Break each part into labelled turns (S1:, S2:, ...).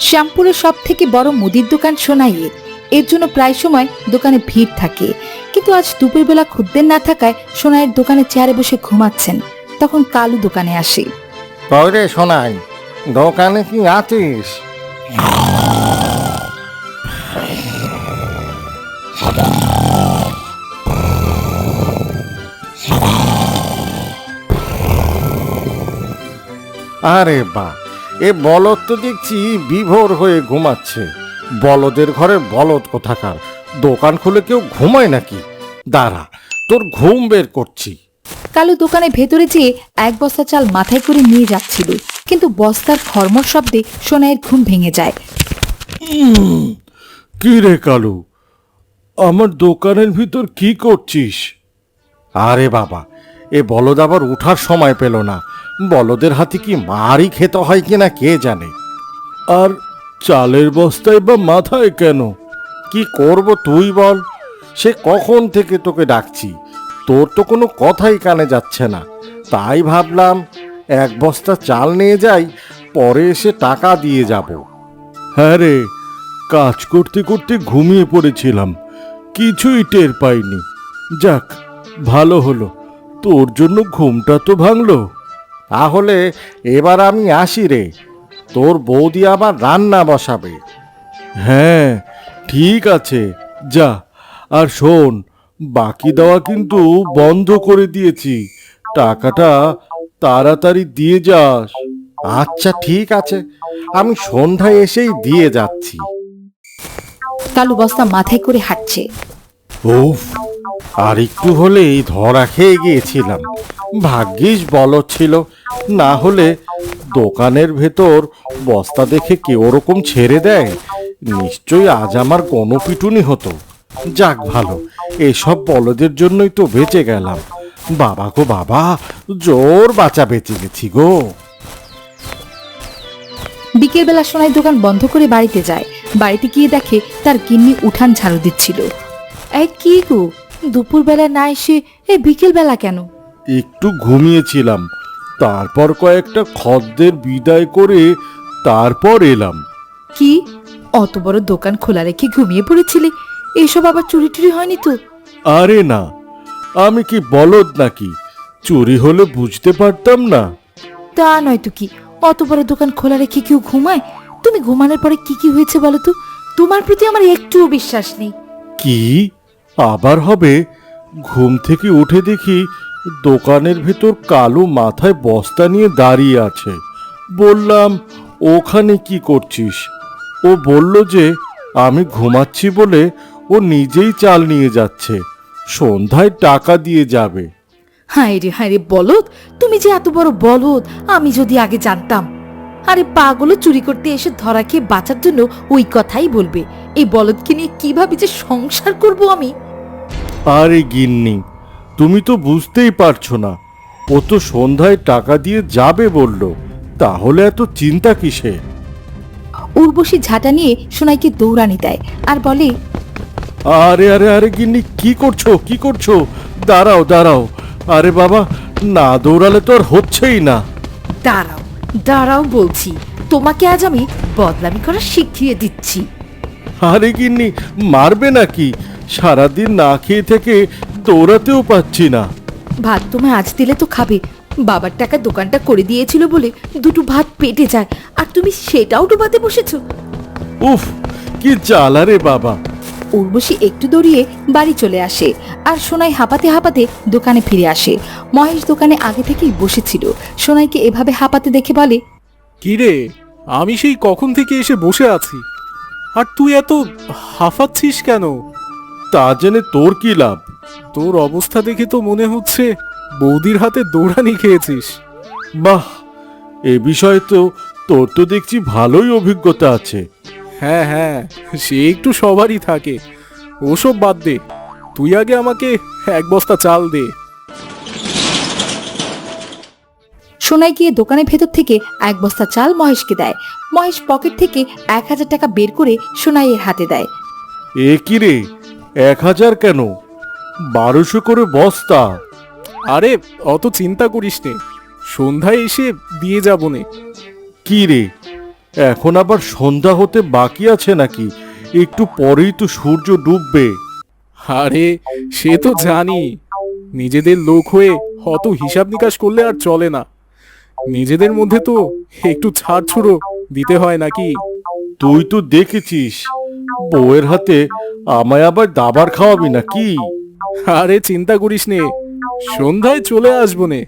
S1: শ্যামপুরের সব থেকে বড় মুদির দোকান সোনাইয়ের। এর জন্য প্রায় সময় দোকানে ভিড় থাকে। কিন্তু আজ দুপুরবেলা খুদ্দের না থাকায় সোনাইয়ের দোকানে চেয়ারে বসে ঘুমাচ্ছেন। তখন কালু দোকানে আসে।
S2: সোনাই, দোকানে কি আছিস? আরে বা এ বলদ তো দেখছি বিভোর হয়ে ঘুমাচ্ছে। বলদের ঘরে বলদ কোথাকার? দোকান খুলে কেউ ঘুমায় নাকি? দাঁড়া তোর ঘুম বের করছি।
S1: কালু দোকানে ভেতরে যেয়ে এক বস্তা চাল মাথায় করে নিয়ে যাচ্ছিল। কিন্তু বস্তার খরমর শব্দে সোনাইয়ের ঘুম ভেঙে যায়।
S2: কি রে কালু? আমার দোকানের ভিতর কি করছিস? আরে বাবা এ বলদ আবার উঠার সময় পেল না। বলদের হাতে কি মারই খেতে হয় কিনা কে জানে? আর চালের বস্তায় বা মাথায় কেন? কি করব তুই বল? সে কখন থেকে তোকে ডাকছি? তোর তো কোনো কথাই কানে যাচ্ছে না। তাই ভাবলাম, এক বস্তা চাল নিয়ে যাই, পরে এসে টাকা দিয়ে যাব। হ্যাঁ রে, কাজ করতে করতে ঘুমিয়ে পড়েছিলাম। কিছুই টের পাইনি। যাক, ভালো হলো। তোর জন্য ঘুমটা তো ভাঙলো। তাহলে এবার আমি আসি রে। তোর বৌদি আবার রান্না বসাবে। হ্যাঁ ঠিক আছে যা। আর শোন বাকি দেওয়া কিন্তু বন্ধ করে দিয়েছি। টাকাটা তাড়াতাড়ি দিয়ে যাস। আচ্ছা ঠিক আছে। আমি সন্ধ্যায় এসেই দিয়ে যাচ্ছি।
S1: কালু বস্তা মাথায় করে হাঁটছে।
S2: ও আর একটু হলেই ধরা খেয়ে গিয়েছিলাম। ভাগ্যিস বলদ ছিল। না হলে দোকানের ভেতর বস্তা দেখে কেউ ওরকম ছেড়ে দেয়। নিশ্চয়ই আজ আমার কোনো পিটুনি হতো। যাক ভালো, এসব বলদের জন্যই তো বেঁচে গেলাম। বাবা গো বাবা, জোর বাঁচা বেঁচে গেছি গো।
S1: বিকেলবেলা সোনাই দোকান বন্ধ করে বাড়িতে যায়। বাড়িতে গিয়ে দেখে তার গিন্নি উঠান ঝাড়ু দিচ্ছিল। এই কি গো? দুপুরবেলা না এসে এই বিকেলবেলা কেন?
S2: একটু ঘুমিয়েছিলাম। তারপর কয়েকটা খদ্দের বিদায় করে তারপর এলাম।
S1: কি? অত বড় দোকান খোলা রেখে ঘুমিয়ে পড়েছিলে? এসব আবার চুরি টুরি হয়নি তো?
S2: আরে না। আমি কি বলদ নাকি? চুরি হলে বুঝতে পারতাম না।
S1: তা নয় তো কি? অত বড় দোকান খোলা রেখে কেউ ঘুমায়? তুমি ঘুমানোর পরে কি কি হয়েছে বলো তো? তোমার প্রতি আমার একটুও বিশ্বাস নেই।
S2: কি? আবার হবে? ঘুম থেকে উঠে দেখি দোকানের ভেতর কালো মাথায় বস্তা নিয়ে দাঁড়িয়ে আছে। বললাম ওখানে কি করছিস? ও বলল যে আমি ঘুমাচ্ছি বলে ও নিজেই চাল নিয়ে যাচ্ছে। সন্ধ্যায় টাকা দিয়ে যাবে।
S1: হায় রে হায় রে বলদ তুমি যে এত বড় বলদ আমি যদি আগে জানতাম। আরে পাগুলো চুরি করতে এসে ধরা খেয়ে বাঁচার জন্য ওই কথাই বলবে। এই বলদকে নিয়ে কীভাবে যে সংসার করব আমি?
S2: আরে গিন্নি তুমি তো বুঝতেই পারছ না। ও তো সন্ধ্যায় টাকা দিয়ে যাবে বলল। তাহলে এত চিন্তা কিসে?
S1: উর্বশী ঝাঁটা নিয়ে সোনাইকে দৌড়ানি দেয় আর বলে
S2: আরে আরে আরে গিন্নি কি করছ? কি করছ? দাঁড়াও দাঁড়াও। আরে বাবা না দৌড়ালে তো আর হচ্ছেই না।
S1: দাঁড়াও দাঁড়াও বলছি। তোমাকে আজ আমি বদলামি করা শিখিয়ে দিচ্ছি।
S2: আরে গিন্নি মারবে নাকি? সারাদিন না খেয়ে থেকে দৌড়াতেও পাচ্ছি না।
S1: ভাত তোমায় আজ দিলে তো খাবে। বাবার টাকা দোকানটা করে দিয়েছিল বলে দুটো ভাত পেটে যায়। আর তুমি সেটাও ডুবাতে বসেছো।
S2: উফ কি জ্বালা রে বাবা।
S1: উর্বশী একটু দৌড়িয়ে বাড়ি চলে আসে আর সোনাই হাঁপাতে হাঁপাতে দোকানে ফিরে আসে। মহেশ দোকানে আগে থেকেই বসেছিল। সোনাইকে এভাবে হাঁপাতে দেখে বলে
S3: কি রে আমি সেই কখন থেকে এসে বসে আছি? আর তুই এত হাঁফাচ্ছিস কেন?
S2: তা জেনে তোর কি লাভ?
S3: তোর অবস্থা দেখে তো মনে হচ্ছে বৌদির হাতে দৌড়ানি খেয়েছিস।
S2: বাহ এ বিষয়ে তো তোর তো দেখছি ভালোই অভিজ্ঞতা আছে।
S3: হ্যাঁ হ্যাঁ সে একটু সবারই থাকে। ওসব বাদ দে তুই আগে আমাকে এক বস্তা চাল দে।
S1: সোনাই গিয়ে দোকানের ভেতর থেকে এক বস্তা চাল মহেশকে দেয়। মহেশ পকেট থেকে এক হাজার টাকা বের করে সোনাইয়ের হাতে দেয়।
S2: এ কি রে? এক হাজার কেন? বারোশো করে বস্তা।
S3: আরে অত চিন্তা করিস নে। সন্ধ্যায় এসে দিয়ে যাব নে।
S2: কি রে? এখন আবার সন্ধ্যা হতে বাকি আছে নাকি? একটু পরেই তো সূর্য ডুববে।
S3: আরে সে তো জানি। নিজেদের লোক হয়ে অত হিসাব নিকাশ করলে আর চলে না। নিজেদের মধ্যে তো একটু ছাড় ছুড়ো দিতে হয় নাকি?
S2: তুই তো দেখেছিস বউয়ের হাতে আমায় আবার দাবার খাওয়াবি না কি
S3: আরে চিন্তা করিস নে সন্ধ্যায় চলে আসব নে।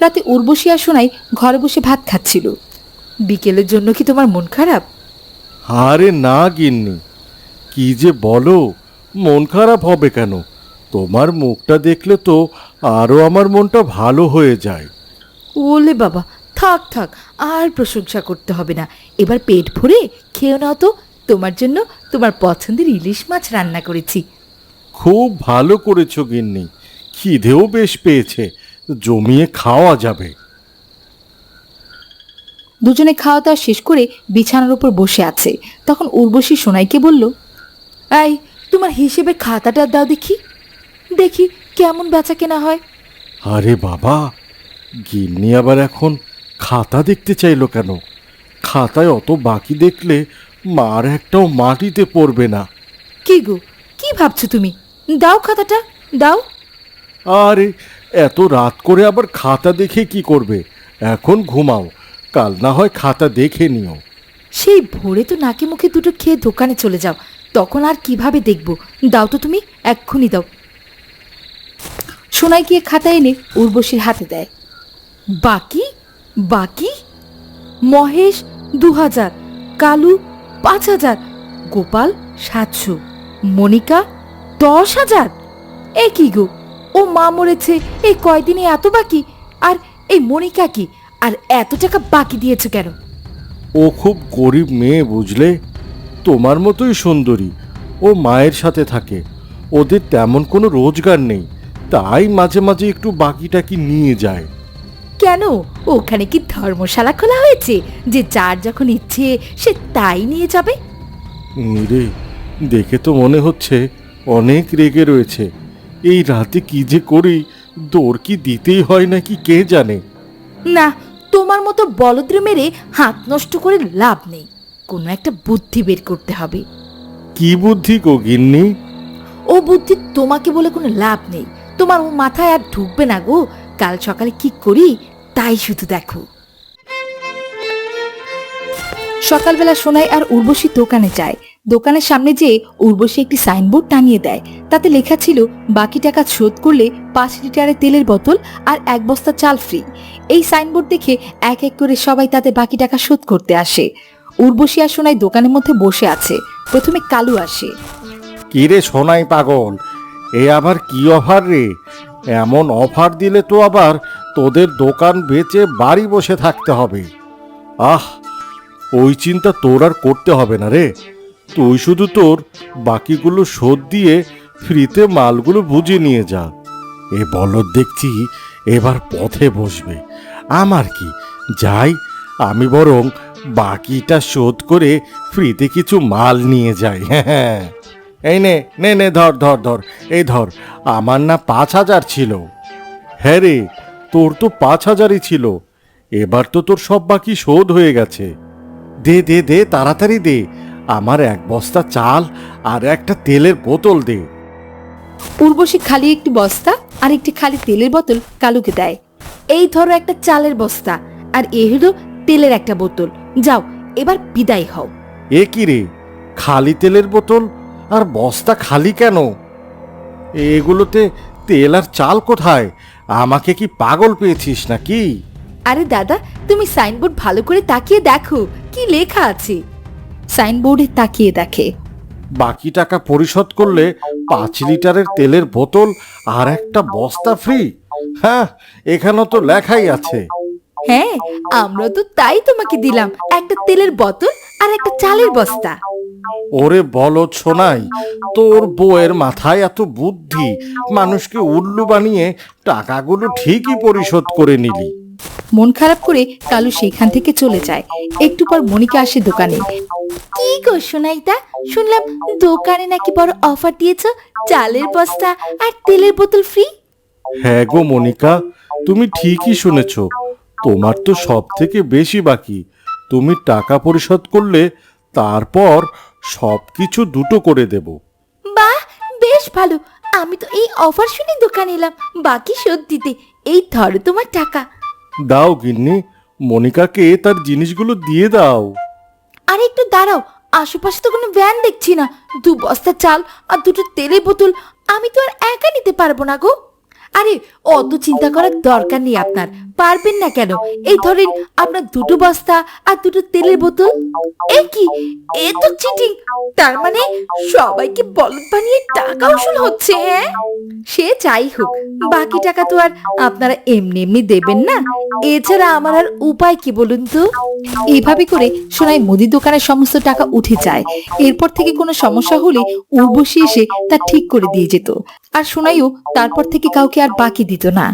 S1: রাতে উর্বশী আর সোনাই ঘরে বসে ভাত খাচ্ছিল। বিকেলের জন্য কি তোমার মন খারাপ?
S2: আরে না গিন্নি কি যে বলো মন খারাপ হবে কেন? তোমার মুখটা দেখলে তো আরও আমার মনটা ভালো হয়ে যায়।
S1: ওলে বাবা থাক থাক আর প্রশংসা করতে হবে না। এবার পেট ভরে খেয়েও নাও তো। তোমার জন্য তোমার পছন্দের ইলিশ মাছ রান্না করেছি।
S2: খুব ভালো করেছ গিন্নি খিদেও বেশ পেয়েছে জমিয়ে খাওয়া যাবে।
S1: দুজনে খাওয়া দাওয়া শেষ করে বিছানার উপর বসে আছে। তখন উর্বশী সোনাইকে বলল এই তোমার হিসেবে খাতাটা দাও দেখি। দেখি কেমন বেচা কেনা হয়।
S2: আরে বাবা গিন্নি আবার এখন খাতা দেখতে চাইলো কেন? খাতায় অত বাকি দেখলে মার একটাও মাটিতে পড়বে না।
S1: কি গো কি ভাবছ তুমি? দাও খাতাটা দাও।
S2: আরে এত রাত করে আবার খাতা দেখে কি করবে? এখন ঘুমাও কাল না হয় খাতা দেখে নিও।
S1: সেই ভোরে তো নাকি মুখে দুটো খেয়ে দোকানে চলে যাও তখন আর কীভাবে দেখব? দাও তো তুমি এক্ষুনি দাও। সোনাই গিয়ে খাতা এনে উর্বশীর হাতে দেয়। বাকি? বাকি? মহেশ দু হাজার কালু পাঁচ হাজার গোপাল সাতশো, মনিকা দশ হাজার এ কি গো? ও মা মরেছে, এই কয়দিনে এত বাকি? আর এই মনিকা কি? আর এত টাকা বাকি দিয়েছে কেন?
S2: ও খুব গরিব মেয়ে বুঝলে? তোমার মতোই সুন্দরী। ও মায়ের সাথে থাকে। ওদের তেমন কোনো রোজগার নেই। তাই মাঝে মাঝে একটু বাকিটা কি নিয়ে যায়।
S1: কেন? ওখানে কি ধর্মশালা খোলা হয়েছে? যে যার যখন ইচ্ছে সে তাই নিয়ে যাবে?
S2: রে দেখে তো মনে হচ্ছে অনেক রেগে রয়েছে। এই রাতে কি যে করি দৌড় কি দিতেই হয় নাকি কে জানে?
S1: না তোমার মতো বলদ্র মেরে হাত নষ্ট করে লাভ নেই। কোনো একটা বুদ্ধি বের করতে হবে।
S2: কি বুদ্ধি গো গিন্নি?
S1: ও বুদ্ধি তোমাকে বলে কোনো লাভ নেই। তোমার মাথায় আর ঢুকবে না গো। কাল সকালে কি করি, তাই শুধু দেখো। সকালবেলা সোনাই আর উর্বশী দোকানে যায়। দোকানের সামনে যেয়ে উর্বশী একটি সাইনবোর্ড টাঙিয়ে দেয়। তাতে লেখা ছিল, বাকি টাকা শোধ করলে পাঁচ লিটারের তেলের বোতল আর এক বস্তা চাল ফ্রি এই সাইনবোর্ড দেখে এক এক করে সবাই তাতে বাকি টাকা শোধ করতে আসে। উর্বশী আর সোনাই দোকানের মধ্যে বসে আছে। প্রথমে কালু আসে।
S2: কি রে সোনাই পাগল এ আবার কি অফার রে? এমন অফার দিলে তো আবার তোদের দোকান বেচে বাড়ি বসে থাকতে হবে। আহ, ওই চিন্তা তোর আর করতে হবে না রে। তুই শুধু তোর বাকিগুলো শোধ দিয়ে ফ্রিতে মালগুলো বুঝে নিয়ে যা। এ বলদ দেখছি এবার পথে বসবে। আমার কি? যাই, আমি বরং বাকিটা শোধ করে ফ্রিতে কিছু মাল নিয়ে যাই। হ্যাঁ। এই নে নে নে ধর ধর ধর এই ধর আমার না পাঁচ হাজার ছিল। হ্যাঁ রে তোর তো পাঁচ হাজারই ছিল। এবার তো তোর সব বাকি শোধ হয়ে গেছে। দে দে দে তাড়াতাড়ি দে আমার এক বস্তা চাল আর একটা তেলের বোতল দে।
S1: উর্বশী খালি একটি বস্তা আর একটি খালি তেলের বোতল কালুকে দেয়। এই ধরো একটা চালের বস্তা আর এ হলো তেলের একটা বোতল। যাও এবার বিদায় হও।
S2: এ কি রে খালি তেলের বোতল আর বস্তা খালি কেন? এগুলোতে তেল আর চাল কোথায়? আমাকে কি পাগল পেয়েছিস নাকি?
S1: আরে দাদা তুমি সাইনবোর্ড ভালো করে তাকিয়ে দেখো কি লেখা আছে? সাইনবোর্ডে তাকিয়ে দেখে।
S2: বাকি টাকা পরিশোধ করলে পাঁচ লিটারের তেলের বোতল আর একটা বস্তা ফ্রি? হ্যাঁ এখানে তো লেখাই আছে।
S1: হ্যাঁ আমরা তো তাই তোমাকে দিলাম একটা তেলের বোতল আর একটা চালের বস্তা।
S2: ওরে বলো শোনাই তোর বউয়ের মাথায় এত বুদ্ধি মানুষকে উল্লু বানিয়ে টাকাগুলো ঠিকই পরিশোধ করে নিলি।
S1: মন খারাপ করে কালু সেখান থেকে চলে যায়। একটু পর মনিকা আসে দোকানে। কি গো সোনাইতা শুনলাম দোকানে নাকি বড় অফার দিয়েছ চালের বস্তা আর তেলের বোতল ফ্রি?
S2: হ্যাঁ গো মনিকা তুমি ঠিকই শুনেছ। তোমার তো সব থেকে বেশি বাকি। তুমি টাকা পরিশোধ করলে তারপর সব কিছু দুটো করে দেব।
S1: বাহ বেশ ভালো। আমি তো এই অফার শুনে দোকানে এলাম। বাকি শোধ দিতে। এই ধরো তোমার টাকা।
S2: দাও গিন্নি। মনিকাকে তার জিনিসগুলো দিয়ে দাও।
S1: আরে একটু দাঁড়াও। আশেপাশে তো কোনো ভ্যান দেখছি না। দু বস্তা চাল আর দুটো তেলের বোতল। আমি তো আর একা নিতে পারব না গো। আরে অত চিন্তা করার দরকার নেই আপনার। পারবেন না কেন? এই ধরেন আপনার দুটো বস্তা আর দুটো তেলের বোতল। এ কি? এ তো চিটিং তার মানে সবাইকে বলদ বানিয়ে টাকা উসুল হচ্ছে হ্যাঁ? সে যাই হোক, বাকি টাকা তো আর আপনারা এমনি এমনি দেবেন না। এছাড়া আমার আর উপায় কি বলুন তো? এইভাবে করে সোনাই মুদির দোকানের সমস্ত টাকা উঠে যায়। এরপর থেকে কোনো সমস্যা হলে উর্বশী এসে তা ঠিক করে দিয়ে যেত। আর সোনাইও তারপর থেকে কাউকে আর বাকি দিত না